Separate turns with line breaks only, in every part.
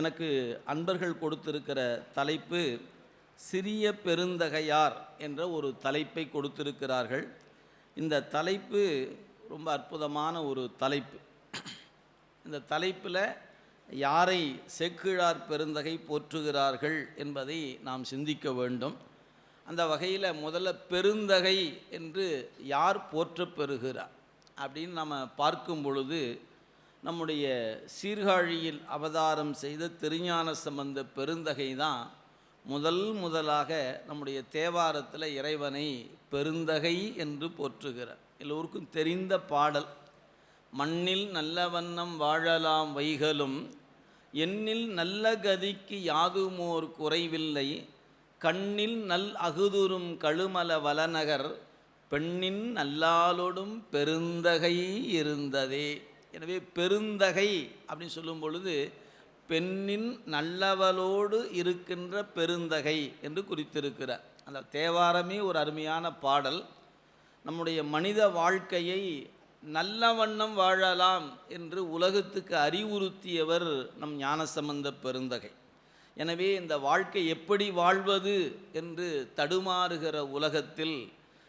எனக்கு அன்பர்கள் கொடுத்திருக்கிற தலைப்பு சிறிய பெருந்தகையார் என்ற ஒரு தலைப்பை கொடுத்திருக்கிறார்கள். இந்த தலைப்பு ரொம்ப அற்புதமான ஒரு தலைப்பு. இந்த தலைப்பில் யாரை செக்கிழார் பெருந்தகை போற்றுகிறார்கள் என்பதை நாம் சிந்திக்க வேண்டும். அந்த வகையில் முதல்ல பெருந்தகை என்று யார் போற்றப்பெறுகிறார் அப்படின்னு நம்ம பார்க்கும் பொழுது நம்முடைய சீர்காழியில் அவதாரம் செய்த திருஞான சம்பந்த பெருந்தகை தான் முதல் முதலாக நம்முடைய தேவாரத்தில் இறைவனை பெருந்தகை என்று போற்றுகிறார். எல்லோருக்கும் தெரிந்த பாடல் மண்ணில் நல்ல வண்ணம் வாழலாம் வைகளும் எண்ணில் நல்ல கதிக்கு யாதுமோர் குறைவில்லை கண்ணில் நல் அகுதுரும் கழுமல வலநகர் பெண்ணின் நல்லாலோடும் பெருந்தகை இருந்ததே. எனவே பெருந்தகை அப்படின்னு சொல்லும் பொழுது பெண்ணின் நல்லவளோடு இருக்கின்ற பெருந்தகை என்று குறித்திருக்கிறார். அந்த தேவாரமே ஒரு அருமையான பாடல். நம்முடைய மனித வாழ்க்கையை நல்ல வண்ணம் வாழலாம் என்று உலகத்துக்கு அறிவுறுத்தியவர் நம் ஞானசம்பந்த பெருந்தகை. எனவே இந்த வாழ்க்கை எப்படி வாழ்வது என்று தடுமாறுகிற உலகத்தில்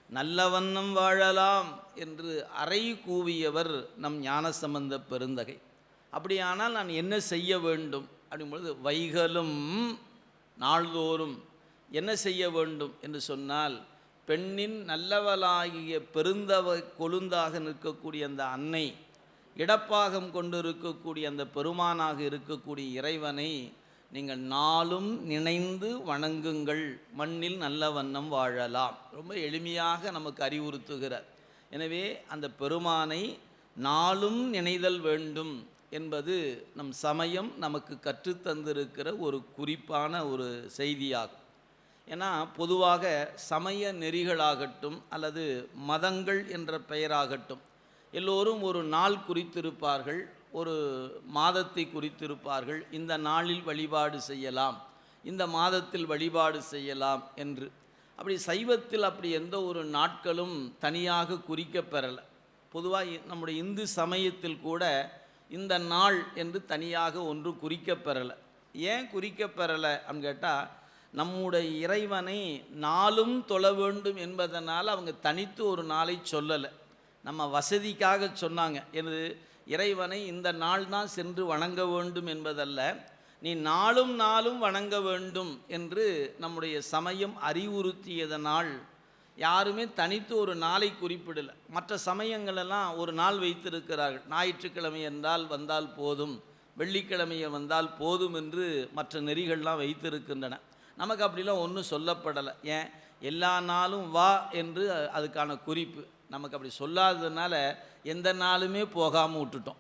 நல்ல வண்ணம் வாழலாம் என்று அறை கூவியவர் நம் ஞானசம்பந்த பெருந்தகை. அப்படியானால் நான் என்ன செய்ய வேண்டும்? அப்படிங்கும்பொழுது வைகளும் நாள்தோறும் என்ன செய்ய வேண்டும்? என்று சொன்னால் பெண்ணின் நல்லவளாகிய பெருந்தவ கொழுந்தாக நிற்கக்கூடிய அந்த அன்னை இடப்பாகம் கொண்டு இருக்கக்கூடிய அந்த பெருமானாக இருக்கக்கூடிய இறைவனை நீங்கள் நாளும் நினைந்து வணங்குங்கள். மண்ணில் நல்ல வண்ணம் வாழலாம். ரொம்ப எளிமையாக நமக்கு அறிவுறுத்துகிறார். எனவே அந்த பெருமானை நாளும் நினைதல் வேண்டும் என்பது நம் சமயம் நமக்கு கற்றுத்தந்திருக்கிற ஒரு குறிப்பான ஒரு செய்தியாகும். ஏன்னா பொதுவாக சமய நெறிகளாகட்டும் அல்லது மதங்கள் என்ற பெயராகட்டும் எல்லோரும் ஒரு நாள் குறித்திருப்பார்கள். ஒரு மாதத்தை குறித்திருப்பார்கள். இந்த நாளில் வழிபாடு செய்யலாம். இந்த மாதத்தில் வழிபாடு செய்யலாம் என்று. அப்படி சைவத்தில் அப்படி எந்த ஒரு நாட்களும் தனியாக குறிக்கப்பெறலை பொதுவாக நம்முடைய இந்து சமயத்தில் கூட இந்த நாள் என்று தனியாக ஒன்று குறிக்கப்பெறலை ஏன் குறிக்கப்பெறலை அப்படின்னு கேட்டால் நம்முடைய இறைவனை நாளும் தொழ வேண்டும் என்பதனால் அவங்க தனித்து ஒரு நாளை சொல்லலை. நம்ம வசதிக்காக சொன்னாங்க. எனது இறைவனை இந்த நாள் தான் சென்று வணங்க வேண்டும் என்பதல்ல நீ நாளும் நாளும் வணங்க வேண்டும் என்று நம்முடைய சமயம் அறிவுறுத்தியதனால் யாருமே தனித்து ஒரு நாளை குறிப்பிடலை. மற்ற சமயங்களெல்லாம் ஒரு நாள் வைத்திருக்கிறார்கள். ஞாயிற்றுக்கிழமை என்றால் வந்தால் போதும் வெள்ளிக்கிழமையை வந்தால் போதும் என்று மற்ற நெறிகள்லாம் வைத்திருக்கின்றன. நமக்கு அப்படிலாம் ஒன்றும் சொல்லப்படலை. ஏன்? எல்லா நாளும் வா என்று அதுக்கான குறிப்பு. நமக்கு அப்படி சொல்லாததுனால எந்த நாளுமே போகாமல் விட்டுட்டோம்.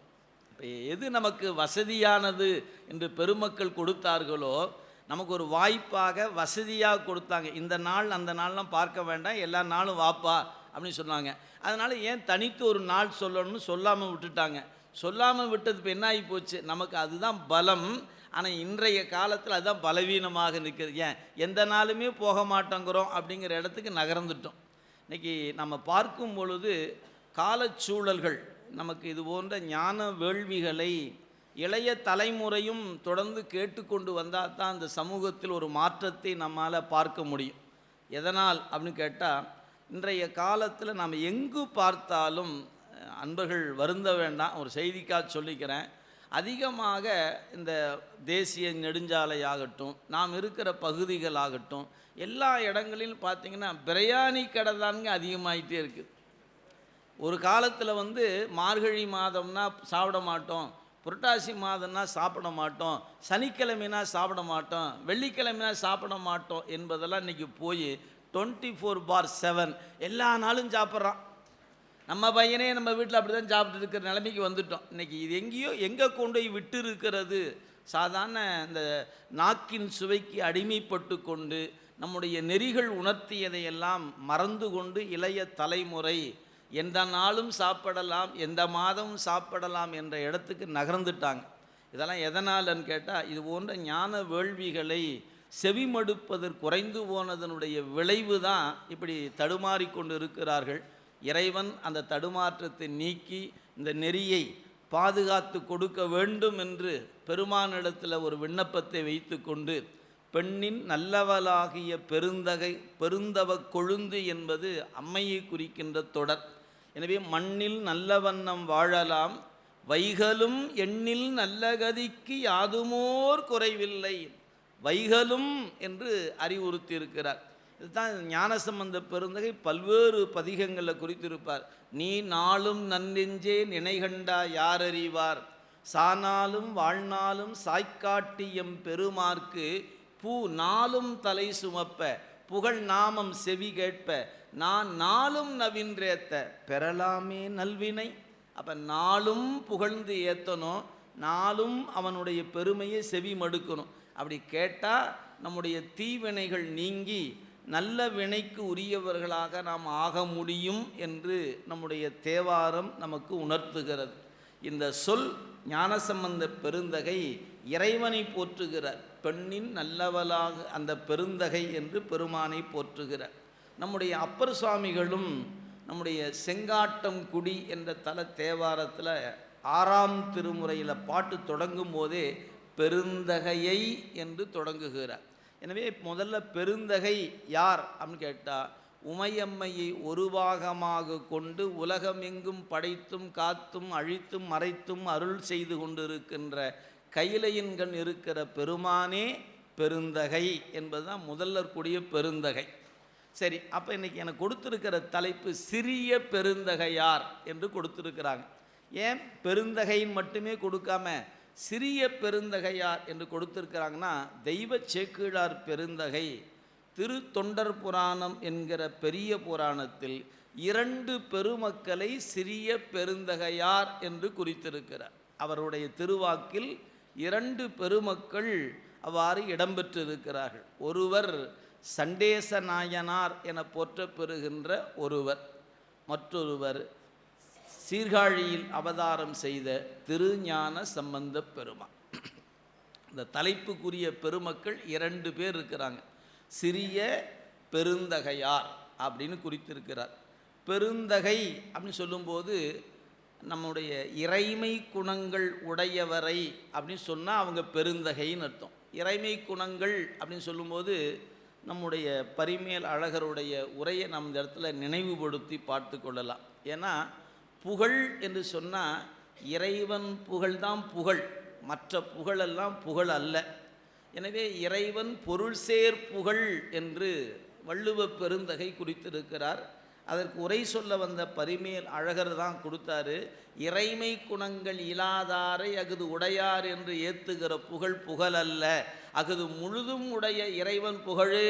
இப்போ எது நமக்கு வசதியானது என்று பெருமக்கள் கொடுத்தார்களோ நமக்கு ஒரு வாய்ப்பாக வசதியாக கொடுத்தாங்க. இந்த நாள் அந்த நாள்லாம் பார்க்க வேண்டாம் எல்லா நாளும் வாப்பா அப்படின்னு சொன்னாங்க. அதனால் ஏன் தனித்து ஒரு நாள் சொல்லணும்னு சொல்லாமல் விட்டுட்டாங்க? சொல்லாமல் விட்டது இப்போ என்ன ஆகி போச்சு நமக்கு அதுதான் பலம். ஆனால் இன்றைய காலத்தில் அதுதான் பலவீனமாக நிற்கிறது. ஏன்? எந்த நாளுமே போக மாட்டோங்கிறோம் அப்படிங்கிற இடத்துக்கு நகர்ந்துட்டோம். இன்றைக்கி நம்ம பார்க்கும் பொழுது காலச்சூழல்கள் நமக்கு இது போன்ற ஞான வேள்விகளை இளைய தலைமுறையும் தொடர்ந்து கேட்டுக்கொண்டு வந்தால் தான் அந்த சமூகத்தில் ஒரு மாற்றத்தை நம்மால் பார்க்க முடியும். எதனால் அப்படின்னு கேட்டால் இன்றைய காலத்தில் நாம் எங்கு பார்த்தாலும் அன்பர்கள் வருந்த வேண்டாம் ஒரு செய்திக்காக சொல்லிக்கிறேன். அதிகமாக இந்த தேசிய நெடுஞ்சாலையாகட்டும் நாம் இருக்கிற பகுதிகளாகட்டும் எல்லா இடங்களிலும் பார்த்திங்கன்னா பிரியாணி கடை தானுங்க அதிகமாகிட்டே இருக்குது ஒரு காலத்தில் வந்து மார்கழி மாதம்னா சாப்பிட மாட்டோம் புரட்டாசி மாதம்னா சாப்பிட மாட்டோம் சனிக்கிழமைனா சாப்பிட மாட்டோம் வெள்ளிக்கிழமைனா சாப்பிட மாட்டோம் என்பதெல்லாம் இன்றைக்கி போய் டுவெண்ட்டி ஃபோர் பார் செவன் எல்லா நாளும் சாப்பிட்றான். நம்ம பையனே நம்ம வீட்டில் அப்படி தான் சாப்பிட்டு இருக்கிற நிலைமைக்கு வந்துட்டோம். இன்றைக்கி இது எங்கேயோ எங்கே கொண்டு போய் விட்டு இருக்கிறது சாதாரண இந்த நாக்கின் சுவைக்கு அடிமைப்பட்டு கொண்டு நம்முடைய நெறிகள் உணர்த்தியதையெல்லாம் மறந்து கொண்டு இளைய தலைமுறை எந்த நாளும் சாப்பிடலாம் எந்த மாதமும் சாப்பிடலாம் என்ற இடத்துக்கு நகர்ந்துட்டாங்க. இதெல்லாம் எதனாலன்னு கேட்டால் இது போன்ற ஞான வேள்விகளை செவிமடுப்பதற்கு குறைந்து போனதனுடைய விளைவு தான் இப்படி தடுமாறிக்கொண்டு இருக்கிறார்கள். இறைவன் அந்த தடுமாற்றத்தை நீக்கி இந்த நெறியை பாதுகாத்து கொடுக்க வேண்டும் என்று பெருமானிடத்தில் ஒரு விண்ணப்பத்தை வைத்துக்கொண்டு பெண்ணின் நல்லவளாகிய பெருந்தகை பெருந்தவ கொழுந்து என்பது அம்மையை குறிக்கின்ற தொடர். எனவே மண்ணில் நல்ல வண்ணம் வாழலாம் வைகலும் எண்ணில் நல்ல கதிக்கு யாதுமோர் குறைவில்லை வைகலும் என்று அறிவுறுத்தியிருக்கிறார். இதுதான் ஞானசம்பந்த பெருந்தகை பல்வேறு பதிகங்களில் குறித்திருப்பார். நீ நாளும் நன்னெஞ்சே நினைகண்டா யாரறிவார்? சானாலும் வாழ்நாளும் சாய்க்காட்டியம் பெருமார்க்கு பூ நாளும் தலை சுமப்ப புகழ் நாமம் செவி கேட்ப நான் நாளும் நவின்றேத்த பெறலாமே நல்வினை. அப்போ நாளும் புகழ்ந்து ஏற்றணும் நாளும் அவனுடைய பெருமையை செவி மடுக்கணும். அப்படி கேட்டால் நம்முடைய தீவினைகள் நீங்கி நல்ல வினைக்கு உரியவர்களாக நாம் ஆக முடியும் என்று நம்முடைய தேவாரம் நமக்கு உணர்த்துகிறது. இந்த சொல் ஞானசம்பந்த பெருந்தகை இறைவனை போற்றுகிறார். பெண்ணின் நல்லவளாக அந்த பெருந்தகை என்று பெருமானை போற்றுகிறார். நம்முடைய அப்பர் சுவாமிகளும் நம்முடைய செங்காட்டம் குடி என்ற தல தேவாரத்தில் ஆறாம் திருமுறையில் பாட்டு தொடங்கும் போதே பெருந்தகையை என்று தொடங்குகிறார். எனவே முதல்ல பெருந்தகை யார் அப்படின்னு கேட்டால் உமையம்மையை ஒரு பாகமாக கொண்டு உலகமெங்கும் படைத்தும் காத்தும் அழித்தும் மறைத்தும் அருள் செய்து கொண்டிருக்கின்ற கையிலையின்கண் இருக்கிற பெருமானே பெருந்தகை என்பதுதான் முதல்ல கூடிய பெருந்தகை. சரி அப்போ இன்னைக்கு எனக்கு கொடுத்துருக்கிற தலைப்பு சிறிய பெருந்தகையார் என்று கொடுத்துருக்கிறாங்க. ஏன்? பெருந்தகைன்னு மட்டுமே கொடுக்காம சிறிய பெருந்தகையார் என்று கொடுத்துருக்கிறாங்கன்னா தெய்வ சேக்கீழார் பெருந்தகை திரு தொண்டர் புராணம் என்கிற பெரிய புராணத்தில் இரண்டு பெருமக்களை சிறிய பெருந்தகையார் என்று குறித்திருக்கிறார். அவருடைய திருவாக்கில் இரண்டு பெருமக்கள் அவ்வாறு இடம்பெற்றிருக்கிறார்கள். ஒருவர் சண்டேச நாயனார் என போற்றப்பெறுகின்ற ஒருவர் மற்றொருவர் சீர்காழியில் அவதாரம் செய்த திருஞான சம்பந்த பெருமா இந்த தலைப்புக்குரிய பெருமக்கள் இரண்டு பேர் இருக்கிறாங்க. சிறிய பெருந்தகையார் அப்படின்னு குறித்திருக்கிறார். பெருந்தகை அப்படின்னு சொல்லும்போது நம்முடைய இறைமை குணங்கள் உடையவரை அப்படின்னு சொன்னால் அவங்க பெருந்தகைன்னு அர்த்தம். இறைமை குணங்கள் அப்படின்னு சொல்லும்போது நம்முடைய பரிமேல் அழகருடைய உரையை நம்ம இந்த இடத்துல நினைவுபடுத்தி பார்த்து கொள்ளலாம். ஏன்னா புகழ் என்று சொன்னால் இறைவன் புகழ்தான் புகழ். மற்ற புகழெல்லாம் புகழ் அல்ல. எனவே இறைவன் பொருள் சேர் புகழ் என்று வள்ளுவ பெருந்தகை குறித்திருக்கிறார். அதற்கு உரை சொல்ல வந்த பரிமேல் அழகர் தான் கொடுத்தாரு இறைமை குணங்கள் இல்லாதாரை அகுது உடையார் என்று ஏத்துகிற புகழ் புகழ் அல்ல. அகுது முழுதும் உடைய இறைவன் புகழே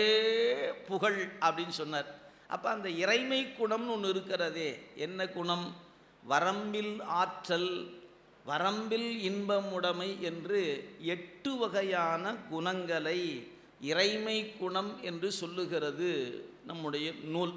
புகழ் அப்படின்னு சொன்னார். அப்போ அந்த இறைமை குணம்னு ஒன்று இருக்கிறதே என்ன குணம்? வரம்பில் ஆற்றல் வரம்பில் இன்பமுடைமை என்று எட்டு வகையான குணங்களை இறைமை குணம் என்று சொல்லுகிறது. நம்முடைய நூல்.